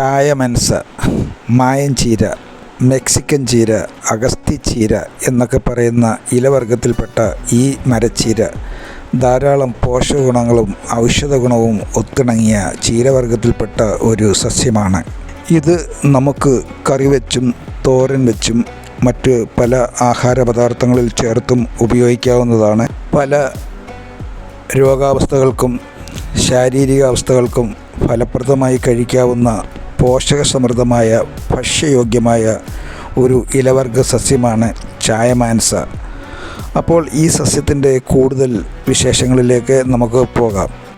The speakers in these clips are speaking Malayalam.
ചായമൻസ മായൻ ചീര മെക്സിക്കൻ ചീര അഗസ്തി ചീര എന്നൊക്കെ പറയുന്ന ഇലവർഗത്തിൽപ്പെട്ട ഈ മരച്ചീര ധാരാളം പോഷകഗുണങ്ങളും ഔഷധ ഗുണവും ഒത്തിണങ്ങിയ ചീരവർഗത്തിൽപ്പെട്ട ഒരു സസ്യമാണ്. ഇത് നമുക്ക് കറി വെച്ചും തോരൻ വെച്ചും മറ്റ് പല ആഹാര പദാർത്ഥങ്ങളിൽ ചേർത്തും ഉപയോഗിക്കാവുന്നതാണ്. പല രോഗാവസ്ഥകൾക്കും ശാരീരിക അവസ്ഥകൾക്കും ഫലപ്രദമായി കഴിക്കാവുന്ന പോഷകസമൃദ്ധമായ ഭക്ഷ്യയോഗ്യമായ ഒരു ഇലവർഗ സസ്യമാണ് ചായമാൻസ. അപ്പോൾ ഈ സസ്യത്തിന്റെ കൂടുതൽ വിശേഷങ്ങളിലേക്ക് നമുക്ക് പോകാം.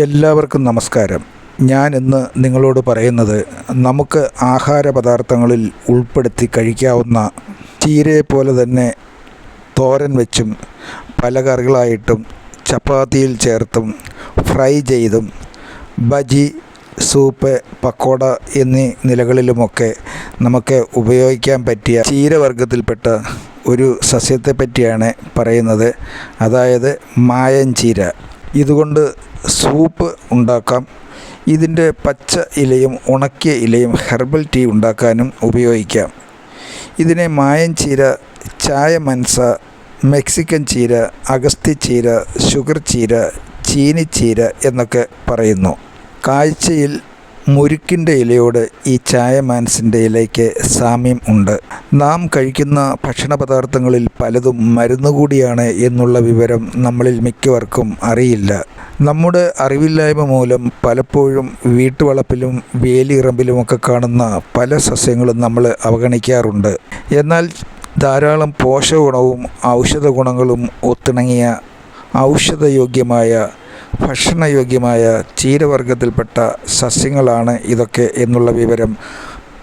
എല്ലാവർക്കും നമസ്കാരം. ഞാൻ ഇന്ന് നിങ്ങളോട് പറയുന്നത് നമുക്ക് ആഹാര പദാർത്ഥങ്ങളിൽ ഉൾപ്പെടുത്തി കഴിക്കാവുന്ന ചീരയെ പോലെ തന്നെ തോരൻ വെച്ചും പല കറികളായിട്ടും ചപ്പാത്തിയിൽ ചേർത്തും ഫ്രൈ ചെയ്തും ബജി സൂപ്പ് പക്കോട എന്നീ നിലകളിലുമൊക്കെ നമുക്ക് ഉപയോഗിക്കാൻ പറ്റിയ ചീരവർഗത്തിൽപ്പെട്ട ഒരു സസ്യത്തെ പറ്റിയാണ് പറയുന്നത്. അതായത് മായൻ ചീര. ഇതുകൊണ്ട് സൂപ്പ് ഉണ്ടാക്കാം. ഇതിന്റെ പച്ച ഇലയും ഉണക്കിയ ഇലയും ഹെർബൽ ടീ ഉണ്ടാക്കാനും ഉപയോഗിക്കാം. ഇതിനെ മായം ചീര ചായ മൻസ മെക്സിക്കൻ ചീര അഗസ്തി ചീര ഷുഗർ ചീര ചീനിച്ചീര എന്നൊക്കെ പറയുന്നു. കാഴ്ചയിൽ മുരുക്കിന്റെ ഇലയോട് ഈ ചായ മാൻസിന്റെ ഇലയ്ക്ക് സാമ്യം ഉണ്ട്. നാം കഴിക്കുന്ന ഭക്ഷണ പദാർത്ഥങ്ങളിൽ പലതും മരുന്നുകൂടിയാണ് എന്നുള്ള വിവരം നമ്മളിൽ മിക്കവർക്കും അറിയില്ല. നമ്മുടെ അറിവില്ലായ്മ മൂലം പലപ്പോഴും വീട്ടുവളപ്പിലും വേലിയിറമ്പിലുമൊക്കെ കാണുന്ന പല സസ്യങ്ങളും നമ്മൾ അവഗണിക്കാറുണ്ട്. എന്നാൽ ധാരാളം പോഷകഗുണവും ഔഷധ ഗുണങ്ങളും ഒത്തിണങ്ങിയ ഔഷധയോഗ്യമായ ഭക്ഷണയോഗ്യമായ ചീരവർഗത്തിൽപ്പെട്ട സസ്യങ്ങളാണ് ഇതൊക്കെ എന്നുള്ള വിവരം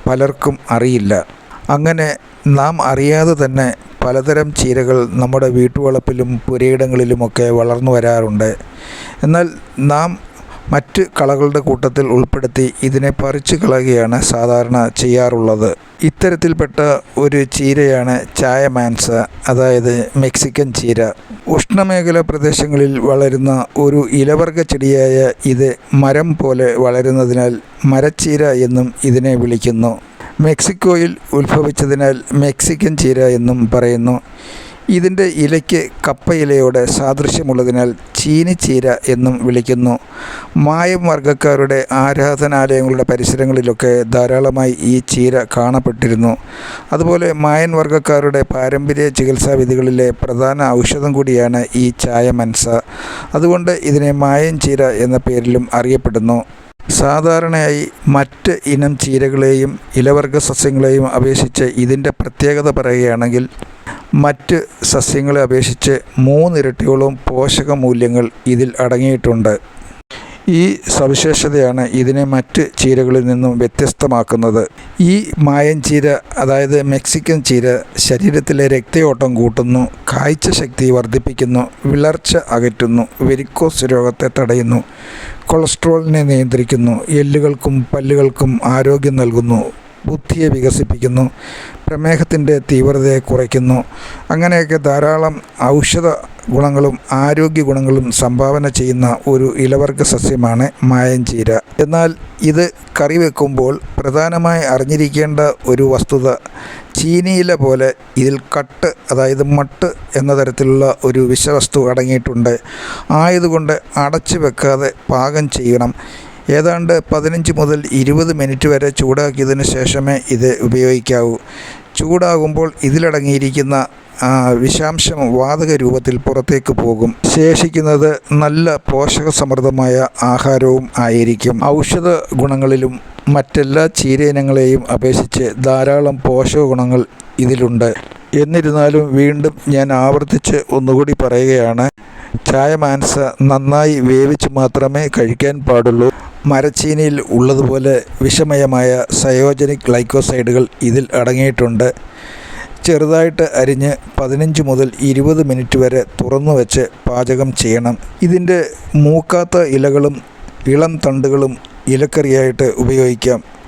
പലർക്കും അറിയില്ല. അങ്ങനെ നാം അറിയാതെ തന്നെ പലതരം ചീരകൾ നമ്മുടെ വീട്ടുവളപ്പിലും പുരയിടങ്ങളിലുമൊക്കെ വളർന്നു വരാറുണ്ട്. എന്നാൽ നാം മറ്റ് കളകളുടെ കൂട്ടത്തിൽ ഉൾപ്പെടുത്തി ഇതിനെ പറിച്ചു കളയുകയാണ് സാധാരണ ചെയ്യാറുള്ളത്. ഇത്തരത്തിൽപ്പെട്ട ഒരു ചീരയാണ് ചായ മാൻസ അതായത് മെക്സിക്കൻ ചീര. ഉഷ്ണമേഖലാ പ്രദേശങ്ങളിൽ വളരുന്ന ഒരു ഇലവർഗ ചെടിയായ ഇത് മരം പോലെ വളരുന്നതിനാൽ മരച്ചീര എന്നും ഇതിനെ വിളിക്കുന്നു. മെക്സിക്കോയിൽ ഉത്ഭവിച്ചതിനാൽ മെക്സിക്കൻ ചീര എന്നും പറയുന്നു. ഇതിന്റെ ഇലയ്ക്ക് കപ്പയിലയോട് സാദൃശ്യമുള്ളതിനാൽ ചീനിച്ചീര എന്നും വിളിക്കുന്നു. മായം വർഗക്കാരുടെ ആരാധനാലയങ്ങളുടെ പരിസരങ്ങളിലൊക്കെ ധാരാളമായി ഈ ചീര കാണപ്പെട്ടിരുന്നു. അതുപോലെ മായൻ വർഗക്കാരുടെ പാരമ്പര്യ ചികിത്സാവിധികളിലെ പ്രധാന ഔഷധം കൂടിയാണ് ഈ ചായ മൻസ അതുകൊണ്ട് ഇതിനെ മായൻ ചീര എന്ന പേരിലും അറിയപ്പെടുന്നു. സാധാരണയായി മറ്റ് ഇനം ചീരകളെയും ഇലവർഗ സസ്യങ്ങളെയും അപേക്ഷിച്ച് ഇതിന്റെ പ്രത്യേകത പറയുകയാണെങ്കിൽ മറ്റ് സസ്യങ്ങളെ അപേക്ഷിച്ച് മൂന്നിരട്ടിയോളം പോഷക മൂല്യങ്ങൾ ഇതിൽ അടങ്ങിയിട്ടുണ്ട്. ഈ സവിശേഷതയാണ് ഇതിനെ മറ്റ് ചീരകളിൽ നിന്നും വ്യത്യസ്തമാക്കുന്നത്. ഈ മായൻ ചീര അതായത് മെക്സിക്കൻ ചീര ശരീരത്തിലെ രക്തയോട്ടം കൂട്ടുന്നു കാഴ്ച ശക്തി വർദ്ധിപ്പിക്കുന്നു വിളർച്ച അകറ്റുന്നു വെരിക്കോസ് രോഗത്തെ തടയുന്നു കൊളസ്ട്രോളിനെ നിയന്ത്രിക്കുന്നു എല്ലുകൾക്കും പല്ലുകൾക്കും ആരോഗ്യം നൽകുന്നു. ബുദ്ധിയെ വികസിപ്പിക്കുന്നു. പ്രമേഹത്തിന്റെ തീവ്രതയെ കുറയ്ക്കുന്നു. അങ്ങനെയൊക്കെ ധാരാളം ഔഷധ ഗുണങ്ങളും ആരോഗ്യ ഗുണങ്ങളും സംഭാവന ചെയ്യുന്ന ഒരു ഇലവർഗ സസ്യമാണ് മായഞ്ചീര. എന്നാൽ ഇത് കറി വെക്കുമ്പോൾ പ്രധാനമായി അറിഞ്ഞിരിക്കേണ്ട ഒരു വസ്തുത ചീനിയില പോലെ ഇതിൽ കട്ട് അതായത് മട്ട് എന്ന തരത്തിലുള്ള ഒരു വിഷവസ്തു അടങ്ങിയിട്ടുണ്ട്. ആയതുകൊണ്ട് അടച്ചു വെക്കാതെ പാകം ചെയ്യണം. ഏതാണ്ട് പതിനഞ്ച് മുതൽ ഇരുപത് മിനിറ്റ് വരെ ചൂടാക്കിയതിന് ശേഷമേ ഇത് ഉപയോഗിക്കാവൂ. ചൂടാകുമ്പോൾ ഇതിലടങ്ങിയിരിക്കുന്ന വിഷാംശം വാതക രൂപത്തിൽ പുറത്തേക്ക് പോകും. ശേഷിക്കുന്നത് നല്ല പോഷകസമൃദ്ധമായ ആഹാരവും ആയിരിക്കും. ഔഷധ ഗുണങ്ങളിലും മറ്റെല്ലാ ചീരയിനങ്ങളെയും അപേക്ഷിച്ച് ധാരാളം പോഷക ഗുണങ്ങൾ ഇതിലുണ്ട്. എന്നിരുന്നാലും വീണ്ടും ഞാൻ ആവർത്തിച്ച് ഒന്നുകൂടി പറയുകയാണ് ചായ മാൻസ നന്നായി വേവിച്ച് മാത്രമേ കഴിക്കാൻ പാടുള്ളൂ. മരച്ചീനിയിൽ ഉള്ളതുപോലെ വിഷമയമായ സയോജനിക് ഗ്ലൈക്കോസൈഡുകൾ ഇതിൽ അടങ്ങിയിട്ടുണ്ട്. ചെറുതായിട്ട് അരിഞ്ഞ് പതിനഞ്ച് മുതൽ ഇരുപത് മിനിറ്റ് വരെ തുറന്നു വെച്ച് പാചകം ചെയ്യണം. ഇതിന്റെ മൂക്കാത്ത ഇലകളും ഇളം തണ്ടുകളും ഇലക്കറിയായിട്ട് ഉപയോഗിക്കാം.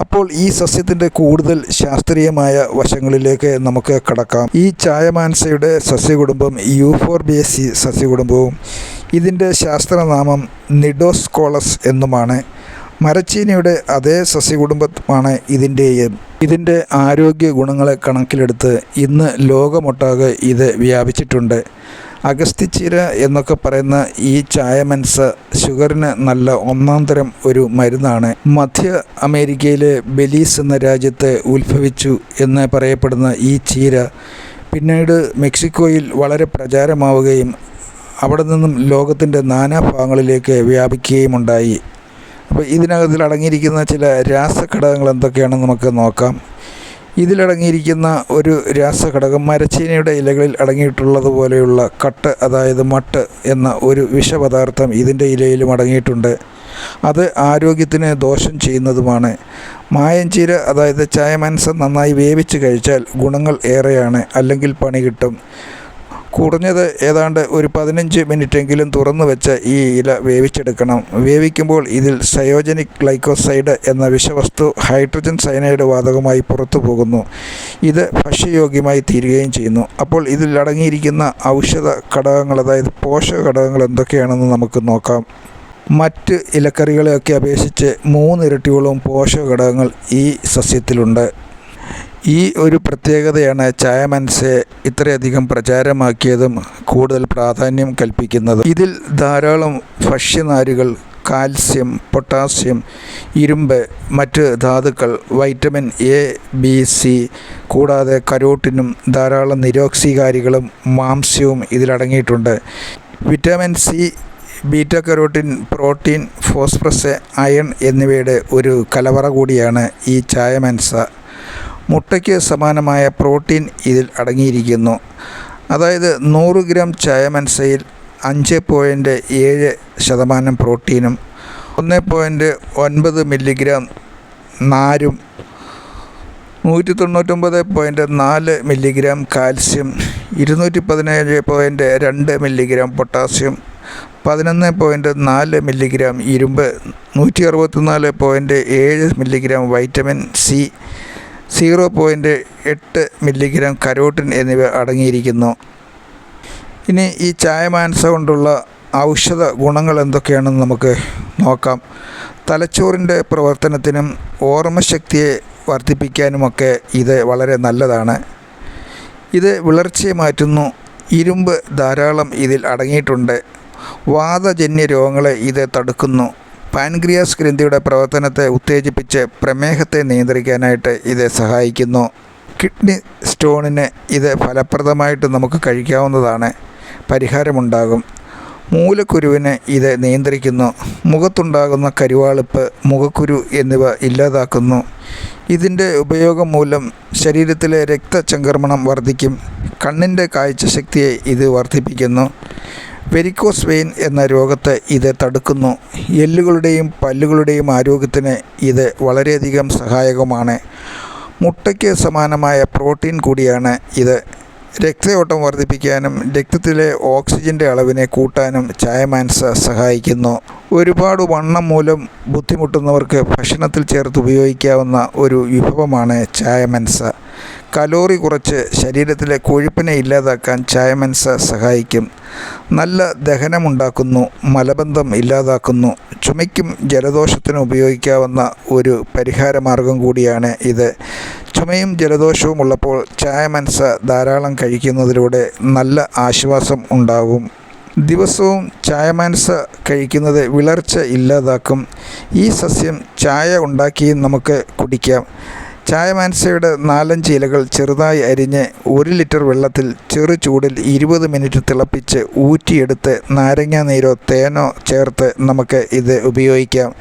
അപ്പോൾ ഈ സസ്യത്തിന്റെ കൂടുതൽ ശാസ്ത്രീയമായ വശങ്ങളിലേക്ക് നമുക്ക് കടക്കാം. ഈ ചായമാൻസയുടെ സസ്യകുടുംബം യൂഫോർബിയസി സസ്യകുടുംബവും ഇതിന്റെ ശാസ്ത്രനാമം നിഡോസ്കോളസ് എന്നുമാണ്. മരച്ചീനിയുടെ അതേ സസ്യകുടുംബമാണ് ഇതിന്റെയും ഇതിന്റെ ആരോഗ്യ ഗുണങ്ങളെ കണക്കിലെടുത്ത് ഇന്ന് ലോകമൊട്ടാകെ ഇത് വ്യാപിച്ചിട്ടുണ്ട്. അഗസ്തിച്ചീര എന്നൊക്കെ പറയുന്ന ഈ ചായമൻസ് ഷുഗറിന് നല്ല ഒന്നാം തരം ഒരു മരുന്നാണ്. മധ്യ അമേരിക്കയിലെ ബെലീസ് എന്ന രാജ്യത്ത് ഉത്ഭവിച്ചു എന്ന് പറയപ്പെടുന്ന ഈ ചീര പിന്നീട് മെക്സിക്കോയിൽ വളരെ പ്രചാരമാവുകയും അവിടെ നിന്നും ലോകത്തിന്റെ നാനാഭാഗങ്ങളിലേക്ക് വ്യാപിക്കുകയുമുണ്ടായി. അപ്പോൾ ഇതിനകത്തിൽ അടങ്ങിയിരിക്കുന്ന ചില രാസഘടകങ്ങൾ എന്തൊക്കെയാണെന്ന് നമുക്ക് നോക്കാം. ഇതിലടങ്ങിയിരിക്കുന്ന ഒരു രാസഘടകം മരച്ചീനിയുടെ ഇലകളിൽ അടങ്ങിയിട്ടുള്ളത് പോലെയുള്ള കട്ട് അതായത് മട്ട് എന്ന ഒരു വിഷപദാർത്ഥം ഇതിന്റെ ഇലയിലും അടങ്ങിയിട്ടുണ്ട്. അത് ആരോഗ്യത്തിന് ദോഷം ചെയ്യുന്നതുമാണ്. മായഞ്ചീര അതായത് ചായമൻസം നന്നായി വേവിച്ച് കഴിച്ചാൽ ഗുണങ്ങൾ ഏറെയാണ്. അല്ലെങ്കിൽ പണി കിട്ടും. കുറഞ്ഞത് ഏതാണ്ട് ഒരു പതിനഞ്ച് മിനിറ്റെങ്കിലും തുറന്നു വെച്ച് ഈ ഇല വേവിച്ചെടുക്കണം. വേവിക്കുമ്പോൾ ഇതിൽ സയോജനിക് ഗ്ലൈക്കോസൈഡ് എന്ന വിഷവസ്തു ഹൈഡ്രജൻ സയനൈഡ് വാതകമായി പുറത്തു പോകുന്നു. ഇത് ഭക്ഷ്യയോഗ്യമായി തീരുകയും ചെയ്യുന്നു. അപ്പോൾ ഇതിൽ അടങ്ങിയിരിക്കുന്ന ഔഷധ ഘടകങ്ങൾ അതായത് പോഷക ഘടകങ്ങൾ എന്തൊക്കെയാണെന്ന് നമുക്ക് നോക്കാം. മറ്റ് ഇലക്കറികളെയൊക്കെ അപേക്ഷിച്ച് മൂന്നിരട്ടിയോളം പോഷക ഘടകങ്ങൾ ഈ സസ്യത്തിലുണ്ട്. ഈ ഒരു പ്രത്യേകതയാണ് ചായമൻസയെ ഇത്രയധികം പ്രചാരമാക്കിയതും കൂടുതൽ പ്രാധാന്യം കൽപ്പിക്കുന്നതും. ഇതിൽ ധാരാളം ഭക്ഷ്യനാരുകൾ കാൽസ്യം പൊട്ടാസ്യം ഇരുമ്പ് മറ്റ് ധാതുക്കൾ വൈറ്റമിൻ എ ബി സി കൂടാതെ കരോട്ടിനും ധാരാളം നിരോക്സികാരികളും മാംസ്യവും ഇതിലടങ്ങിയിട്ടുണ്ട്. Vitamin C beta carotene protein phosphorus iron എന്നിവയുടെ ഒരു കലവറ കൂടിയാണ് ഈ ചായമൻസ. മുട്ടയ്ക്ക് സമാനമായ പ്രോട്ടീൻ ഇതിൽ അടങ്ങിയിരിക്കുന്നു. അതായത് നൂറ് ഗ്രാം ചായമൻസയിൽ അഞ്ച് പോയിന്റ് ഏഴ് ശതമാനം പ്രോട്ടീനും ഒന്ന് പോയിന്റ് ഒൻപത് മില്ലിഗ്രാം നാരും നൂറ്റി തൊണ്ണൂറ്റൊമ്പത് പോയിന്റ് നാല് മില്ലിഗ്രാം കാൽസ്യം ഇരുന്നൂറ്റി പതിനേഴ് പോയിന്റ് രണ്ട് മില്ലിഗ്രാം പൊട്ടാസ്യം പതിനൊന്ന് പോയിന്റ് നാല് മില്ലിഗ്രാം ഇരുമ്പ് നൂറ്റി അറുപത്തിനാല് പോയിന്റ് ഏഴ് milligram vitamin C zero point എട്ട് മില്ലിഗ്രാം കരോട്ടിൻ എന്നിവ അടങ്ങിയിരിക്കുന്നു. ഇനി ഈ ചായമാൻസ കൊണ്ടുള്ള ഔഷധ ഗുണങ്ങൾ എന്തൊക്കെയാണെന്ന് നമുക്ക് നോക്കാം. തലച്ചോറിന്റെ പ്രവർത്തനത്തിനും ഓർമ്മശക്തിയെ വർദ്ധിപ്പിക്കാനുമൊക്കെ ഇത് വളരെ നല്ലതാണ്. ഇത് വിളർച്ചയെ മാറ്റുന്നു. ഇരുമ്പ് ധാരാളം ഇതിൽ അടങ്ങിയിട്ടുണ്ട്. വാതജന്യ രോഗങ്ങളെ ഇത് തടുക്കുന്നു. പാൻക്രിയാസ് ഗ്രന്ഥിയുടെ പ്രവർത്തനത്തെ ഉത്തേജിപ്പിച്ച് പ്രമേഹത്തെ നിയന്ത്രിക്കാനായിട്ട് ഇത് സഹായിക്കുന്നു. കിഡ്നി സ്റ്റോണിന് ഇത് ഫലപ്രദമായിട്ട് നമുക്ക് കഴിക്കാവുന്നതാണ്. പരിഹാരമുണ്ടാകും. മൂലക്കുരുവിനെ ഇത് നിയന്ത്രിക്കുന്നു. മുഖത്തുണ്ടാകുന്ന കരുവാളിപ്പ് മുഖക്കുരു എന്നിവ ഇല്ലാതാക്കുന്നു. ഇതിന്റെ ഉപയോഗം മൂലം ശരീരത്തിലെ രക്തചംക്രമണം വർദ്ധിക്കും. കണ്ണിന്റെ കാഴ്ചശക്തിയെ ഇത് വർദ്ധിപ്പിക്കുന്നു. വെരിക്കോസ് വെയിൻ എന്ന രോഗത്തെ ഇത് തടുക്കുന്നു. എല്ലുകളുടെയും പല്ലുകളുടെയും ആരോഗ്യത്തിന് ഇത് വളരെയധികം സഹായകമാണ്. മുട്ടയ്ക്ക് സമാനമായ പ്രോട്ടീൻ കൂടിയാണ് ഇത് രക്തയോട്ടം വർദ്ധിപ്പിക്കാനും രക്തത്തിലെ ഓക്സിജന്റെ അളവിനെ കൂട്ടാനും ചായമാൻസ സഹായിക്കുന്നു. ഒരുപാട് വണ്ണം മൂലം ബുദ്ധിമുട്ടുന്നവർക്ക് ഭക്ഷണത്തിൽ ചേർത്ത് ഉപയോഗിക്കാവുന്ന ഒരു വിഭവമാണ് ചായമൻസ. കലോറി കുറച്ച് ശരീരത്തിലെ കൊഴുപ്പിനെ ഇല്ലാതാക്കാൻ ചായമൻസ സഹായിക്കും. നല്ല ദഹനമുണ്ടാക്കുന്നു മലബന്ധം ഇല്ലാതാക്കുന്നു. ചുമയ്ക്കും ജലദോഷത്തിനും ഉപയോഗിക്കാവുന്ന ഒരു പരിഹാര മാർഗം കൂടിയാണ് ഇത്. ചുമയും ജലദോഷവും ഉള്ളപ്പോൾ ചായ ചായമൻസ ധാരാളം കഴിക്കുന്നതിലൂടെ നല്ല ആശ്വാസം ഉണ്ടാകും. ദിവസവും ചായമാൻസ കഴിക്കുന്നത് വിളർച്ച ഇല്ലാതാക്കും. ഈ സസ്യം ചായ ഉണ്ടാക്കി നമുക്ക് കുടിക്കാം. ചായമാൻസയുടെ നാലഞ്ച് ഇലകൾ ചെറുതായി അരിഞ്ഞ് ഒരു ലിറ്റർ വെള്ളത്തിൽ ചെറു ചൂടിൽ ഇരുപത് മിനിറ്റ് തിളപ്പിച്ച് ഊറ്റിയെടുത്ത് നാരങ്ങാ നീരോ തേനോ ചേർത്ത് നമുക്ക് ഇത് ഉപയോഗിക്കാം.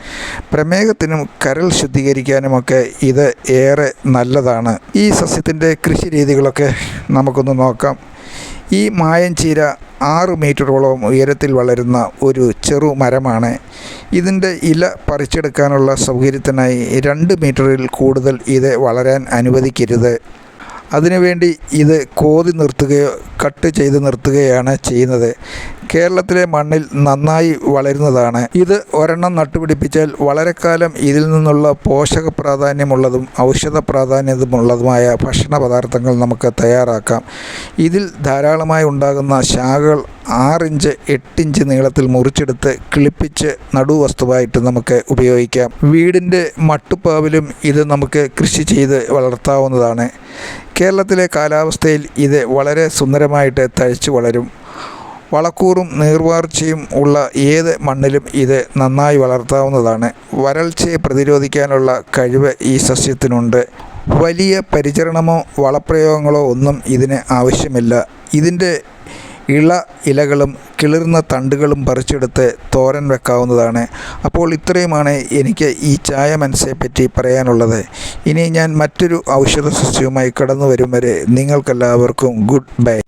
പ്രമേഹത്തിനും കരൾ ശുദ്ധീകരിക്കാനുമൊക്കെ ഇത് ഏറെ നല്ലതാണ്. ഈ സസ്യത്തിന്റെ കൃഷി രീതികളൊക്കെ നമുക്കൊന്ന് നോക്കാം. ഈ മായൻചീര ആറ് മീറ്ററോളം ഉയരത്തിൽ വളരുന്ന ഒരു ചെറു മരമാണ്. ഇതിന്റെ ഇല പറിച്ചെടുക്കാനുള്ള സൗകര്യത്തിനായി രണ്ട് മീറ്ററിൽ കൂടുതൽ ഇത് വളരാൻ അനുവദിക്കരുത്. അതിനുവേണ്ടി ഇത് കോതി നിർത്തുകയോ കട്ട് ചെയ്ത് നിർത്തുകയാണ് ചെയ്യുന്നത്. കേരളത്തിലെ മണ്ണിൽ നന്നായി വളരുന്നതാണ്. ഇത് ഒരെണ്ണം നട്ടുപിടിപ്പിച്ചാൽ വളരെ കാലം ഇതിൽ നിന്നുള്ള പോഷക പ്രാധാന്യമുള്ളതും ഔഷധ പ്രാധാന്യമുള്ളതുമായ ഭക്ഷണ പദാർത്ഥങ്ങൾ നമുക്ക് തയ്യാറാക്കാം. ഇതിൽ ധാരാളമായി ഉണ്ടാകുന്ന ശാഖകൾ ആറിഞ്ച് എട്ടിഞ്ച് നീളത്തിൽ മുറിച്ചെടുത്ത് കിളിപ്പിച്ച് നടുവസ്തുവായിട്ട് നമുക്ക് ഉപയോഗിക്കാം. വീടിന്റെ മട്ടുപ്പാവിലും ഇത് നമുക്ക് കൃഷി ചെയ്ത് വളർത്താവുന്നതാണ്. കേരളത്തിലെ കാലാവസ്ഥയിൽ ഇത് വളരെ സുന്ദരമായിട്ട് തഴച്ചു വളരും. വളക്കൂറും നീർവാർച്ചയും ഉള്ള ഏത് മണ്ണിലും ഇത് നന്നായി വളർത്താവുന്നതാണ്. വരൾച്ചയെ പ്രതിരോധിക്കാനുള്ള കഴിവ് ഈ സസ്യത്തിനുണ്ട്. വലിയ പരിചരണമോ വളപ്രയോഗങ്ങളോ ഒന്നും ഇതിന് ആവശ്യമില്ല. ഇതിന്റെ ഇള ഇലകളും കിളിർന്ന തണ്ടുകളും പറിച്ചെടുത്ത് തോരൻ വെക്കാവുന്നതാണ്. അപ്പോൾ ഇത്രയുമാണ് എനിക്ക് ഈ ചായ മനസ്സിനെ പറ്റി പറയാനുള്ളത്. ഇനി ഞാൻ മറ്റൊരു ഔഷധ സസ്യവുമായി കടന്നു വരും വരെ നിങ്ങൾക്കെല്ലാവർക്കും ഗുഡ് ബൈ.